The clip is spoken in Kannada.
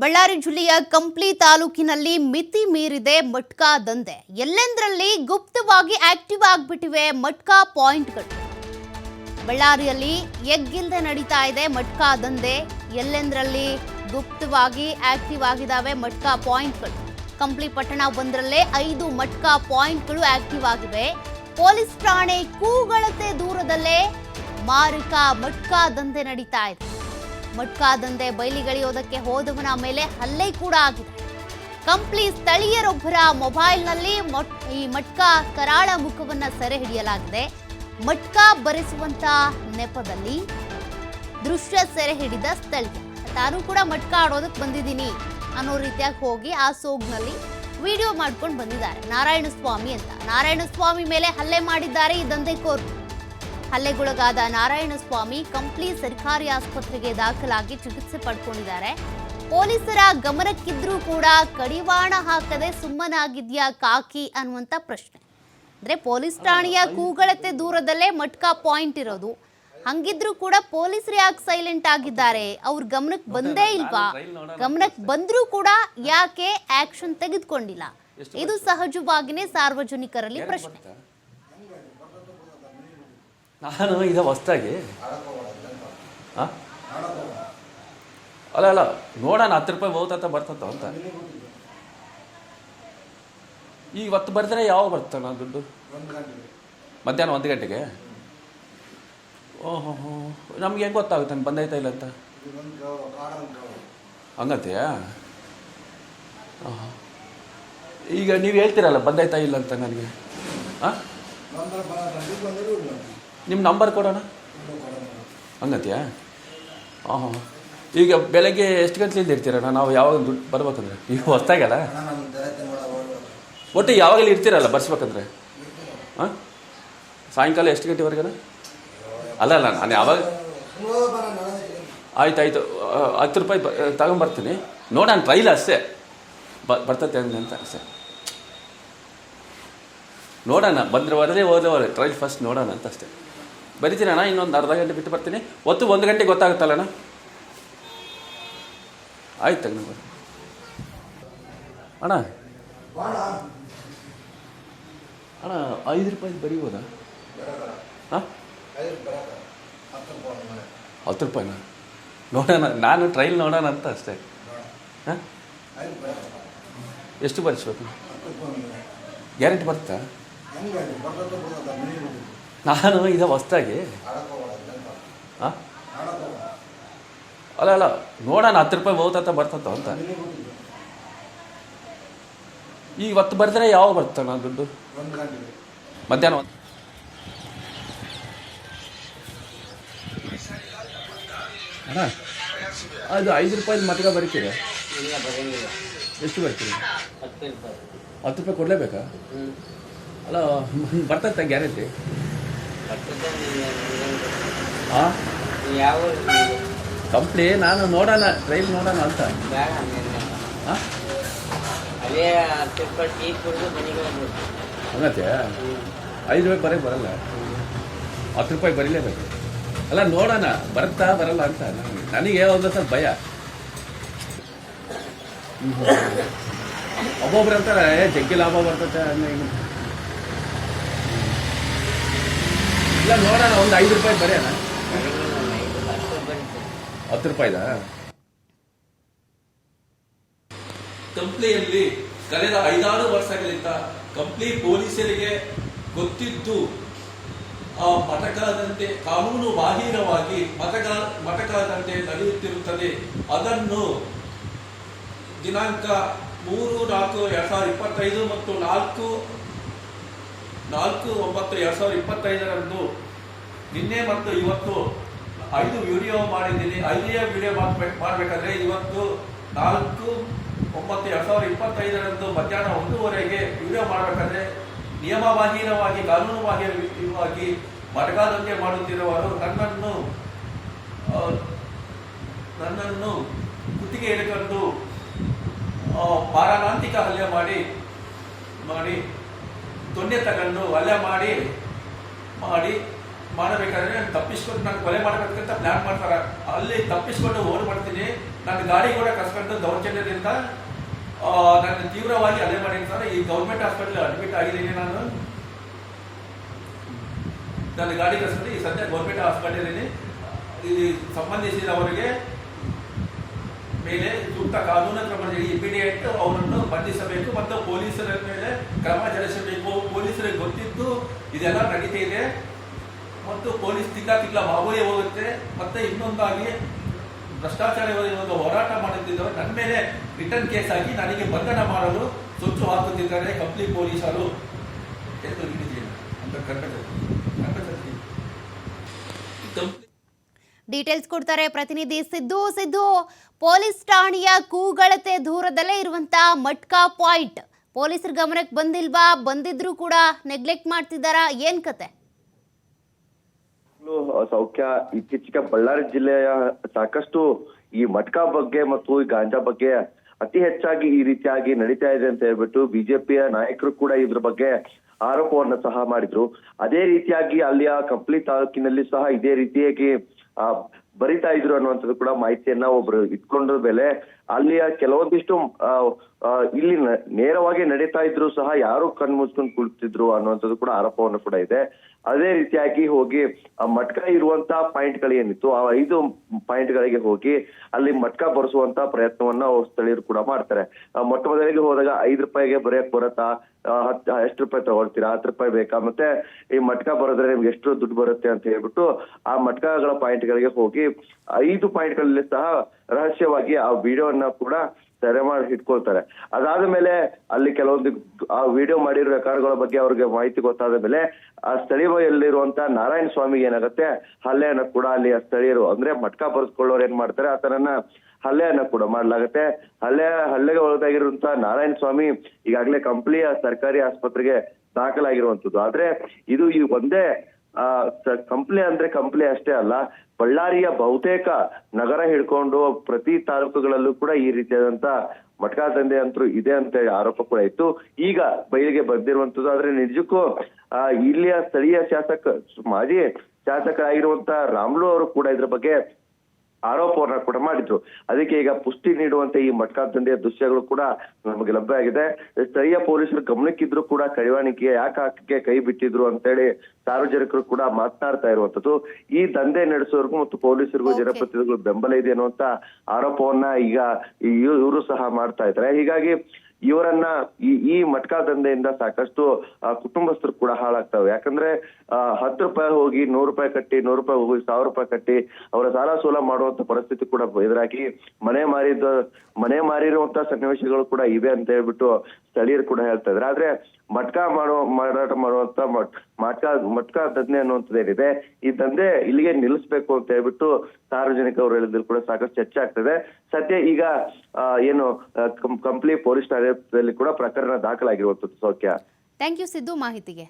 ಬಳ್ಳಾರಿ ಜಿಲ್ಲೆಯ ಕಂಪ್ಲಿ ತಾಲೂಕಿನಲ್ಲಿ ಮಿತಿ ಮೀರಿದೆ ಮಟ್ಕಾ ದಂಧೆ. ಎಲ್ಲೆಂದರಲ್ಲಿ ಗುಪ್ತವಾಗಿ ಆಕ್ಟಿವ್ ಆಗಿಬಿಟ್ಟಿವೆ ಮಟ್ಕಾ ಪಾಯಿಂಟ್ಗಳು. ಬಳ್ಳಾರಿಯಲ್ಲಿ ಎಗ್ಗಿಲ್ದೆ ನಡೀತಾ ಇದೆ ಮಟ್ಕಾ ದಂಧೆ. ಎಲ್ಲೆಂದರಲ್ಲಿ ಗುಪ್ತವಾಗಿ ಆಕ್ಟಿವ್ ಆಗಿದ್ದಾವೆ ಮಟ್ಕಾ ಪಾಯಿಂಟ್ಗಳು. ಕಂಪ್ಲಿ ಪಟ್ಟಣ ಬಂದರಲ್ಲೇ ಐದು ಮಟ್ಕಾ ಪಾಯಿಂಟ್ಗಳು ಆಕ್ಟಿವ್ ಆಗಿವೆ. ಪೊಲೀಸ್ ಠಾಣೆ ಕೂಗಳತೆ ದೂರದಲ್ಲೇ ಮಾರಕ ಮಟ್ಕಾ ದಂಧೆ ನಡೀತಾ ಇದೆ. ಮಟ್ಕಾ ದಂಧೆ ಬಯಲಿಗಳಿಯೋದಕ್ಕೆ ಹೋದವನ ಮೇಲೆ ಹಲ್ಲೆ ಕೂಡ ಆಗಿದೆ. ಕಂಪ್ಲಿ ಸ್ಥಳೀಯರೊಬ್ಬರ ಮೊಬೈಲ್ನಲ್ಲಿ ಮೊಟ್, ಈ ಮಟ್ಕಾ ಕರಾಳ ಮುಖವನ್ನ ಸೆರೆ ಹಿಡಿಯಲಾಗಿದೆ. ಮಟ್ಕಾ ಬರೆಸುವಂತ ನೆಪದಲ್ಲಿ ದೃಶ್ಯ ಸೆರೆ ಹಿಡಿದ ಸ್ಥಳೀಯ. ತಾನು ಕೂಡ ಮಟ್ಕಾ ಆಡೋದಕ್ಕೆ ಬಂದಿದ್ದೀನಿ ಅನ್ನೋ ರೀತಿಯಾಗಿ ಹೋಗಿ ಆ ಸೋಗ್ನಲ್ಲಿ ವಿಡಿಯೋ ಮಾಡ್ಕೊಂಡು ಬಂದಿದ್ದಾರೆ ನಾರಾಯಣ ಸ್ವಾಮಿ ಅಂತ. ನಾರಾಯಣ ಸ್ವಾಮಿ ಮೇಲೆ ಹಲ್ಲೆ ಮಾಡಿದ್ದಾರೆ ಈ ದಂಧೆಕೋರರು. ಹಲ್ಲೆಗೊಳಗಾದ ನಾರಾಯಣಸ್ವಾಮಿ ಕಂಪ್ಲಿ ಸರ್ಕಾರಿ ಆಸ್ಪತ್ರೆಗೆ ದಾಖಲಾಗಿ ಚಿಕಿತ್ಸೆ ಪಡ್ಕೊಂಡಿದ್ದಾರೆ. ಪೊಲೀಸರ ಗಮನಕ್ಕಿದ್ರೂ ಕೂಡ ಕಡಿವಾಣ ಹಾಕದೆ ಸುಮ್ಮನಾಗಿದ್ಯಾ ಕಾಕಿ ಅನ್ನುವಂಥ ಪ್ರಶ್ನೆ. ಅಂದ್ರೆ ಪೊಲೀಸ್ ಠಾಣೆಯ ಕೂಗಳತೆ ದೂರದಲ್ಲೇ ಮಟ್ಕಾ ಪಾಯಿಂಟ್ ಇರೋದು. ಹಂಗಿದ್ರು ಕೂಡ ಪೊಲೀಸರು ಯಾಕೆ ಸೈಲೆಂಟ್ ಆಗಿದ್ದಾರೆ? ಅವ್ರ ಗಮನಕ್ಕೆ ಬಂದೇ ಇಲ್ವಾ? ಗಮನಕ್ಕೆ ಬಂದ್ರೂ ಕೂಡ ಯಾಕೆ ಆಕ್ಷನ್ ತೆಗೆದುಕೊಂಡಿಲ್ಲ? ಇದು ಸಹಜವಾಗಿನೇ ಸಾರ್ವಜನಿಕರಲ್ಲಿ ಪ್ರಶ್ನೆ. ನಾನು ಇದು ಹೊಸ್ದಾಗಿ? ಹಾಂ? ಅಲ್ಲ ಅಲ್ಲ, ನೋಡೋಣ, ಹತ್ತು ರೂಪಾಯಿ ಹೋಗ್ತತ್ತ ಬರ್ತತ್ತ ಅಂತ. ಈಗ ಇವತ್ತು ಬರ್ತಾರೆ ಯಾವಾಗ ಬರ್ತಾನ ದುಡ್ಡು? ಮಧ್ಯಾಹ್ನ ಒಂದು ಗಂಟೆಗೆ? ಓಹೋ, ಹೋ, ನಮ್ಗೆ ಹೆಂಗೆ ಗೊತ್ತಾಗುತ್ತೆ ಬಂದಾಯ್ತಾ ಇಲ್ಲ ಅಂತ? ಹಂಗಂತೆಯಾ ಹಾಂ ಈಗ ನೀವು ಹೇಳ್ತೀರಲ್ಲ, ಬಂದಾಯ್ತಾ ಇಲ್ಲ ಅಂತ ನನಗೆ? ಹಾಂ? ನಿಮ್ಮ ನಂಬರ್ ಕೊಡೋಣ? ಹಂಗಂತೀಯಾ? ಹಾಂ ಹಾಂ ಈಗ ಬೆಳಗ್ಗೆ ಎಷ್ಟು ಗಂಟೆಯಿಂದ ಇರ್ತೀರಣ್ಣ? ನಾವು ಯಾವಾಗ ದುಡ್ಡು ಬರ್ಬೇಕಂದ್ರೆ? ಈಗ ಹೊಸ್ತಾಗಲ್ಲ ಒಟ್ಟು ಯಾವಾಗಲೂ ಇರ್ತೀರಲ್ಲ ಬರ್ಸ್ಬೇಕಂದ್ರೆ? ಹಾಂ? ಸಾಯಂಕಾಲ ಎಷ್ಟು ಗಂಟೆವರೆಗೆ ಅಲ್ಲ ಅಲ್ಲ, ನಾನು ಯಾವಾಗ? ಆಯ್ತು, ಆಯಿತು. ಹತ್ತು ರೂಪಾಯಿ ತಗೊಂಬರ್ತೀನಿ ನೋಡೋಣ ಟ್ರೈಲ್ ಅಷ್ಟೇ. ಬ, ಬರ್ತತೆ ಅಂತ ಅಷ್ಟೇ. ನೋಡೋಣ, ಬಂದರೆ ಬರದೇ ಹೋದವರೆ ಟ್ರೈಲ್ ಫಸ್ಟ್ ನೋಡೋಣ ಅಂತ ಅಷ್ಟೇ. ಬರಿತೀನಿ ಅಣ್ಣ, ಇನ್ನೊಂದು ಅರ್ಧ ಗಂಟೆ ಬಿಟ್ಟು ಬರ್ತೀನಿ. ಒತ್ತು ಒಂದು ಗಂಟೆಗೆ ಗೊತ್ತಾಗುತ್ತಲ್ಲಣ್ಣ ಆಯ್ತು ತಗ್ನ ಅಣ್ಣ. ಅಣ್ಣ, ಐದು ರೂಪಾಯಿ ಬರೀಬೋದಾ? ಹಾಂ? ಹತ್ತು ರೂಪಾಯಿನ? ನೋಡೋಣ, ನಾನು ಟ್ರೈಲ್ ನೋಡೋಣ ಅಂತ ಅಷ್ಟೇ. ಹಾಂ? ಎಷ್ಟು ಬರಿಸ್ಬೇಕು ಗ್ಯಾರಂಟಿ ಬರುತ್ತಾ? ನಾನು ಇದು ಹೊಸ್ದಾಗಿ? ಹಾಂ ಅಲ್ಲ ಅಲ್ಲ ನೋಡೋಣ ಹತ್ತು ರೂಪಾಯಿ ಹೋಗ್ತತ್ತ ಬರ್ತತ್ತ ಅಂತ. ಈಗ ಇವತ್ತು ಬರ್ತಾರೆ ಯಾವಾಗ ನಾನು ದುಡ್ಡು? ಮಧ್ಯಾಹ್ನ ಒಂದು ಅಣ್ಣ ಅದು ಐದು ರೂಪಾಯಿ ಮಟ್ಗ ಬರೀತೀರಿ? ಎಷ್ಟು ಬರ್ತೀರಿ? ಹತ್ತು ರೂಪಾಯಿ. ಹತ್ತು ಕೊಡಲೇಬೇಕಾ? ಹ್ಞೂ ಅಲ್ಲ ಬರ್ತೈತೆ ಗ್ಯಾರಂಟಿ. ಹಾಂ ಯಾವ ಕಂಪ್ನಿ ನಾನು ನೋಡೋಣ ಟ್ರೈಲ್ ನೋಡೋಣ ಅಂತ. ಹಾಂ ಅದೇ ಹತ್ತು ರೂಪಾಯಿ ಟೀ ಕುಡಿದು ಮನೆಗೆ ಹಂಗತ್ತೆ ಐದು ರೂಪಾಯಿ ಬರೋಕ್ಕೆ ಬರಲ್ಲ. ಹತ್ತು ರೂಪಾಯಿ ಬರೀಲೇಬೇಕು. ಅಲ್ಲ ನೋಡೋಣ ಬರುತ್ತಾ ಬರಲ್ಲ ಅಂತ. ನನಗೆ ಒಂದು ಸ್ವಲ್ಪ ಭಯ. ಒಬ್ಬೊಬ್ರು ಅಂತಾರೆ "ಏ, ಜಗ್ಗಿ ಲಾಭ ಬರ್ತೈತೆ ಹಂಗೆ ಹಿಂಗೆ." ಇಲ್ಲ ನೋಡೋಣ ಒಂದು ಐದು ರೂಪಾಯಿ ಬರೆಯೋಣ ಹತ್ತು ರೂಪಾಯಿದಾ ಕಂಪ್ನಿಯಲ್ಲಿ ಕಳೆದ ಐದಾರು ವರ್ಷಗಳಿಂದ ಕಂಪ್ನಿ ಪೊಲೀಸರಿಗೆ ಗೊತ್ತಿದ್ದು ಆ ಮಟಕದಂತೆ ಕಾನೂನು ಬಾಹಿರವಾಗಿ ಮತಕ ಮಟಕದಂತೆ ನಡೆಯುತ್ತಿರುತ್ತದೆ. ಅದನ್ನು ದಿನಾಂಕ ಮೂರು ನಾಲ್ಕು ಎರಡ್ ಸಾವಿರದ ಇಪ್ಪತ್ತೈದು ಮತ್ತು ನಾಲ್ಕು ನಾಲ್ಕು, ಒಂಬತ್ತು, ಎರಡ್ ಸಾವಿರದ ಇಪ್ಪತ್ತೈದರಂದು ನಿನ್ನೆ ಮತ್ತು ಇವತ್ತು ಐದು ವಿಡಿಯೋ ಮಾಡಿದ್ದೀನಿ. ಐದನೇ ವಿಡಿಯೋ ಮಾಡ್ಬೇಕು ಮಾಡಬೇಕಾದ್ರೆ ಇವತ್ತು ನಾಲ್ಕು, ಒಂಬತ್ತು, ಎರಡ್ ಸಾವಿರದ ಇಪ್ಪತ್ತೈದರಂದು ಮಧ್ಯಾಹ್ನ ಒಂದೂವರೆಗೆ ವಿಡಿಯೋ ಮಾಡಬೇಕಾದ್ರೆ ನಿಯಮಬಾಹಿರವಾಗಿ ಕಾನೂನು ಬಾಹಿರವಾಗಿ ಮಟಗಾದಂತೆ ಮಾಡುತ್ತಿರುವವರು ನನ್ನನ್ನು ನನ್ನನ್ನು ಕುತ್ತಿಗೆ ಹಿಡಿಕೊಂಡು ಮಾರಣಾಂತಿಕ ಹಲ್ಲೆ ಮಾಡಿ ಮಾಡಿ ತೊಂಡೆ ತಗೊಂಡು ಒಲೆ ಮಾಡಿ ಮಾಡಿ ಮಾಡಬೇಕಾದ್ರೆ ತಪ್ಪಿಸ್ಕೊಂಡು ನಾನು ಕೊಲೆ ಮಾಡಬೇಕಂತ ಪ್ಲಾನ್ ಮಾಡ್ತಾರೆ. ಅಲ್ಲಿ ತಪ್ಪಿಸ್ಕೊಂಡು ಓಡ್ ಮಾಡ್ತೀನಿ. ನನ್ನ ಗಾಡಿ ಕೂಡ ಕಸ್ಕೊಂಡು ದೌರ್ಜನ್ಯದಿಂದ ನನ್ನ ತೀವ್ರವಾಗಿ ಅದೇ ಮಾಡಿರ್ತಾರೆ. ಈ ಗೌರ್ಮೆಂಟ್ ಹಾಸ್ಪಿಟಲ್ ಅಡ್ಮಿಟ್ ಆಗಿದ್ದೀನಿ ನಾನು. ನನ್ನ ಗಾಡಿ ಕಸ್ಕೊಂಡು ಈ ಸದ್ಯ ಗೌರ್ಮೆಂಟ್ ಹಾಸ್ಪಿಟಲ್ ಸಂಬಂಧಿಸಿದ ಸಂಬಂಧಿಸಿದವರಿಗೆ ಮೇಲೆ ಸೂಕ್ತ ಕಾನೂನು ಕ್ರಮ ಇಮಿಡಿಯೇಟ್ ಅವರನ್ನು ಬಂಧಿಸಬೇಕು ಮತ್ತು ಪೊಲೀಸರ ಮೇಲೆ ಕ್ರಮ ಜರುಗಿಸಬೇಕು. ಪೊಲೀಸರಿಗೆ ಗೊತ್ತಿದ್ದು ಇದೆಲ್ಲ ನಡೀತಾ ಇದೆ. ಮತ್ತು ಪೊಲೀಸ್ ತಿಕ್ಕ ತಿಕ್ಕ ಮಾಮೂಲಿ ಹೋಗುತ್ತೆ. ಮತ್ತೆ ಇನ್ನೊಂದಾಗಿ ಭ್ರಷ್ಟಾಚಾರ ಹೋರಾಟ ಮಾಡುತ್ತಿದ್ದವರು ನನ್ನ ಮೇಲೆ ರಿಟರ್ನ್ ಕೇಸ್ ಆಗಿ ನನಗೆ ಬಂಧನ ಮಾಡಲು ಸುತ್ತು ಹಾಕುತ್ತಿದ್ದಾರೆ ಕಂಪ್ಲಿ ಪೊಲೀಸರು. ಅಂತ ಕರ್ನಾಟಕ ಕರ್ನಾಟಕ ಡೀಟೇಲ್ಸ್ ಕೊಡ್ತಾರೆ ಪ್ರತಿನಿಧಿ ಸಿದ್ದು ಸಿದ್ದು. ಪೊಲೀಸ್ ಠಾಣೆಯ ಕೂಗಳತೆ ದೂರದಲ್ಲೇ ಇರುವಂತಹ ಮಟ್ಕಾ ಪಾಯಿಂಟ್ ಪೊಲೀಸರ ಗಮನಕ್ಕೆ ಬಂದಿಲ್ವಾ? ಬಂದಿದ್ರು ಕೂಡ ನೆಗ್ಲೆಕ್ಟ್ ಮಾಡ್ತಿದ್ದಾರಾ? ಏನ್ ಕತೆ? ಸೌಖ್ಯ, ಇತ್ತೀಚೆಗೆ ಬಳ್ಳಾರಿ ಜಿಲ್ಲೆಯ ಸಾಕಷ್ಟು ಈ ಮಟ್ಕಾ ಬಗ್ಗೆ ಮತ್ತು ಈ ಗಾಂಜಾ ಬಗ್ಗೆ ಅತಿ ಹೆಚ್ಚಾಗಿ ಈ ರೀತಿಯಾಗಿ ನಡೀತಾ ಇದೆ ಅಂತ ಹೇಳ್ಬಿಟ್ಟು ಬಿಜೆಪಿಯ ನಾಯಕರು ಕೂಡ ಇದ್ರ ಬಗ್ಗೆ ಆರೋಪವನ್ನ ಸಹ ಮಾಡಿದ್ರು. ಅದೇ ರೀತಿಯಾಗಿ ಅಲ್ಲಿಯ ಕಂಪ್ಲಿ ತಾಲೂಕಿನಲ್ಲಿ ಸಹ ಇದೇ ರೀತಿಯಾಗಿ ಬರಿತಾ ಇದ್ರು ಅನ್ನುವಂಥದ್ದು ಕೂಡ ಮಾಹಿತಿಯನ್ನ ಒಬ್ರು ಇಟ್ಕೊಂಡ್ರ ಮೇಲೆ ಅಲ್ಲಿಯ ಕೆಲವೊಂದಿಷ್ಟು ಇಲ್ಲಿ ನೇರವಾಗಿ ನಡೀತಾ ಇದ್ರು ಸಹ ಯಾರು ಕಣ್ ಮುಚ್ಕೊಂಡು ಕುಳಿತಿದ್ರು ಅನ್ನುವಂಥದ್ದು ಕೂಡ ಆರೋಪವನ್ನು ಕೂಡ ಇದೆ. ಅದೇ ರೀತಿಯಾಗಿ ಹೋಗಿ ಮಟ್ಕ ಇರುವಂತ ಪಾಯಿಂಟ್ ಗಳೇನಿತ್ತು ಆ ಐದು ಪಾಯಿಂಟ್ ಗಳಿಗೆ ಹೋಗಿ ಅಲ್ಲಿ ಮಟ್ಕ ಬರೆಸುವಂತ ಪ್ರಯತ್ನವನ್ನ ಸ್ಥಳೀಯರು ಕೂಡ ಮಾಡ್ತಾರೆ. ಮೊಟ್ಟ ಮೊದಲಿಗೆ ಹೋದಾಗ ಐದು ರೂಪಾಯಿಗೆ ಬರೆಯಕ್ ಬರತ್ತಾ ಹತ್ತು ಹತ್, ಎಷ್ಟು ರೂಪಾಯಿ ತಗೊಳ್ತೀರಾ, ಹತ್ತು ರೂಪಾಯಿ ಬೇಕಾ, ಮತ್ತೆ ಈ ಮಟ್ಕ ಬರೋದ್ರೆ ನಿಮ್ಗೆ ಎಷ್ಟು ದುಡ್ಡು ಬರುತ್ತೆ ಅಂತ ಹೇಳ್ಬಿಟ್ಟು ಆ ಮಟ್ಕಗಳ ಪಾಯಿಂಟ್ ಗಳಿಗೆ ಹೋಗಿ, ಐದು ಪಾಯಿಂಟ್ಗಳಲ್ಲಿ ಸಹ ರಹಸ್ಯವಾಗಿ ಆ ವಿಡಿಯೋನ ಕೂಡ ಸೆರೆ ಮಾಡಿ ಇಟ್ಕೊಳ್ತಾರೆ ಅದಾದ ಮೇಲೆ ಅಲ್ಲಿ ಕೆಲವೊಂದು ಆ ವಿಡಿಯೋ ಮಾಡಿರೋ ರೆಕಾರ್ಡ್ಗಳ ಬಗ್ಗೆ ಅವ್ರಿಗೆ ಮಾಹಿತಿ ಗೊತ್ತಾದ ಮೇಲೆ ಆ ಸ್ಥಳೀಯಲ್ಲಿರುವಂತ ನಾರಾಯಣ ಸ್ವಾಮಿಗೆ ಏನಾಗುತ್ತೆ, ಹಲ್ಲೆಯನ್ನ ಕೂಡ ಅಲ್ಲಿ ಆ ಸ್ಥಳೀಯರು ಅಂದ್ರೆ ಮಟ್ಕ ಬರೆಸ್ಕೊಳ್ಳೋರು ಏನ್ ಮಾಡ್ತಾರೆ, ಆತನನ್ನ ಹಲ್ಲೆಯನ್ನ ಕೂಡ ಮಾಡಲಾಗುತ್ತೆ. ಹಲ್ಲೆ, ಹಲ್ಲೆಗೆ ಒಳಗಾಗಿರುವಂತ ನಾರಾಯಣ ಸ್ವಾಮಿ ಈಗಾಗಲೇ ಕಂಪ್ಲಿಯ ಸರ್ಕಾರಿ ಆಸ್ಪತ್ರೆಗೆ ದಾಖಲಾಗಿರುವಂತದ್ದು. ಆದ್ರೆ ಇದು ಈ ಒಂದೇ ಕಂಪ್ಲಿ ಅಂದ್ರೆ ಕಂಪ್ಲಿ ಅಷ್ಟೇ ಅಲ್ಲ, ಬಳ್ಳಾರಿಯ ಬಹುತೇಕ ನಗರ ಹಿಡ್ಕೊಂಡು ಪ್ರತಿ ತಾಲೂಕುಗಳಲ್ಲೂ ಕೂಡ ಈ ರೀತಿಯಾದಂತ ಮಟ್ಕಾ ದಂಧೆ ಅಂತೂ ಇದೆ ಅಂತ ಹೇಳಿ ಆರೋಪ ಕೂಡ ಇತ್ತು. ಈಗ ಬಯಲಿಗೆ ಬಂದಿರುವಂತದ್ದು ಆದ್ರೆ ನಿಜಕ್ಕೂ ಇಲ್ಲಿಯ ಸ್ಥಳೀಯ ಶಾಸಕ, ಮಾಜಿ ಶಾಸಕರಾಗಿರುವಂತ ರಾಮ್ಲು ಅವರು ಕೂಡ ಇದ್ರ ಬಗ್ಗೆ ಆರೋಪವನ್ನ ಕೂಡ ಮಾಡಿದ್ರು. ಅದಕ್ಕೆ ಈಗ ಪುಷ್ಟಿ ನೀಡುವಂತ ಈ ಮಟ್ಕಾ ದಂಧೆಯ ದೃಶ್ಯಗಳು ಕೂಡ ನಮಗೆ ಲಭ್ಯ ಆಗಿದೆ. ಸ್ಥಳೀಯ ಪೊಲೀಸರು ಗಮನಕ್ಕಿದ್ರು ಕೂಡ ಕಡಿವಾಣಿಕೆ ಯಾಕೆ ಹಾಕಕ್ಕೆ ಕೈ ಬಿಟ್ಟಿದ್ರು ಅಂತೇಳಿ ಸಾರ್ವಜನಿಕರು ಕೂಡ ಮಾತನಾಡ್ತಾ ಇರುವಂತದ್ದು ಈ ದಂಧೆ ನಡೆಸೋರ್ಗೂ ಮತ್ತು ಪೊಲೀಸರಿಗೂ. ಜನಪ್ರತಿನಿಧಿಗಳು ಬೆಂಬಲ ಇದೆ ಅನ್ನುವಂತ ಆರೋಪವನ್ನ ಈಗ ಇವರು ಸಹ ಮಾಡ್ತಾ ಇದ್ದಾರೆ. ಹೀಗಾಗಿ ಇವರನ್ನ ಈ ಈ ಮಟ್ಕಾ ದಂಧೆಯಿಂದ ಸಾಕಷ್ಟು ಕುಟುಂಬಸ್ಥರು ಕೂಡ ಹಾಳಾಗ್ತವೆ. ಯಾಕಂದ್ರೆ ಹತ್ತು ರೂಪಾಯಿ ಹೋಗಿ ನೂರು ರೂಪಾಯಿ ಕಟ್ಟಿ, ನೂರು ರೂಪಾಯಿ ಹೋಗಿ ಸಾವಿರ ರೂಪಾಯಿ ಕಟ್ಟಿ, ಅವರ ಸಾಲ ಸೋಲ ಮಾಡುವಂತ ಪರಿಸ್ಥಿತಿ ಕೂಡ ಎದುರಾಗಿ ಮನೆ ಮಾರಿದ, ಮನೆ ಮಾರಿರುವಂತ ಸನ್ನಿವೇಶಗಳು ಕೂಡ ಇವೆ ಅಂತ ಹೇಳ್ಬಿಟ್ಟು ಸ್ಥಳೀಯರು ಕೂಡ ಹೇಳ್ತಾ ಇದ್ರೆ ಆದ್ರೆ ಮಟ್ಕಾ ಮಾಡೋ, ಮಾರಾಟ ಮಾಡುವಂತ ಮಟ್ಕಾ ಮಟ್ಕ ದಂಧೆ ಅನ್ನುವಂಥದ್ದು ಏನಿದೆ ಈ ದಂಧೆ ಇಲ್ಲಿಗೆ ನಿಲ್ಲಿಸ್ಬೇಕು ಅಂತ ಹೇಳ್ಬಿಟ್ಟು ಸಾರ್ವಜನಿಕರು ಹೇಳಿದ್ರು ಕೂಡ ಸಾಕಷ್ಟು ಚರ್ಚೆ ಆಗ್ತದೆ. ಸದ್ಯ ಈಗ ಏನು ಕಂಪ್ಲಿ ಪೊಲೀಸ್ ಠಾಣೆಯಲ್ಲಿ ಕೂಡ ಪ್ರಕರಣ ದಾಖಲಾಗಿರುವಂತದ್ದು ಸೌಖ್ಯ. ಥ್ಯಾಂಕ್ ಯು ಸಿದ್ದು, ಮಾಹಿತಿಗೆ.